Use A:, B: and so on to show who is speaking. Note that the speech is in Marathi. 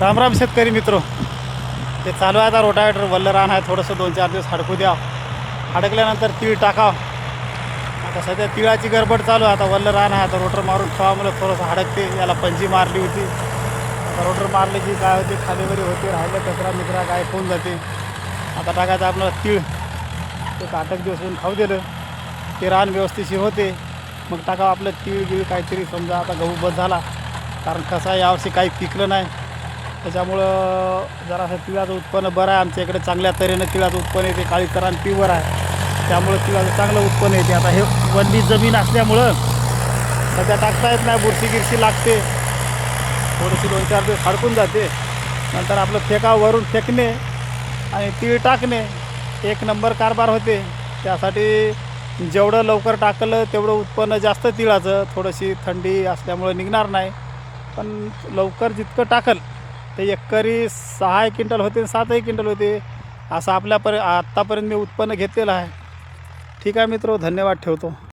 A: राम राम शेतकरी मित्र. ते चालू आहे आता रोटावेटर. वल्ल रान आहे. थोडंसं दोन चार दिवस हडकू द्या. हडकल्यानंतर तीळ टाकाव आता सध्या तिळाची गडबड चालू आहे. आता वल्ल रान आहे. आता रोटर मारून ठेवामुळे थोडंसं हडकते. याला पंजी मारली होती. आता रोटर मारली की काय होते? खालीवरी होते. राहिलं कचरा मित्रा काय होऊन जाते. आता टाकायचं आपल्याला तीळ. ते काटक दिवस येऊन खाऊ दिलं. ते रान व्यवस्थितशीर होते. मग टाकावं आपलं तीळ गिळ काहीतरी समजा आता गहू बस झाला. कारण कसं आहे यावर्षी काही पिकलं नाही. त्याच्यामुळं जरासं तिळाचं उत्पन्न बरं आहे. आमच्या इकडे चांगल्या तऱ्हेनं तिळाचं उत्पन्न येते. काळी तरान पिवर आहे. त्यामुळं तिळाचं चांगलं उत्पन्न येते. आता हे वंदी जमीन असल्यामुळं सध्या टाकता येत नाही. बुरशी गिरशी लागते. थोडीशी दोन चार दिवस हडकून जाते. नंतर आपलं फेकावरून फेकणे आणि तीळ टाकणे एक नंबर कारभार होते. त्यासाठी जेवढं लवकर टाकलं तेवढं उत्पन्न जास्त तिळाचं. थोडीशी थंडी असल्यामुळं निघणार नाही. पण लवकर जितकं टाकल ते एकरी सहा एक क्विंटल होते सातही क्विंटल होते. असं आपल्यापर्यंत आत्तापर्यंत मी उत्पन्न घेतलेलं आहे. ठीक आहे मित्र धन्यवाद ठेवतो.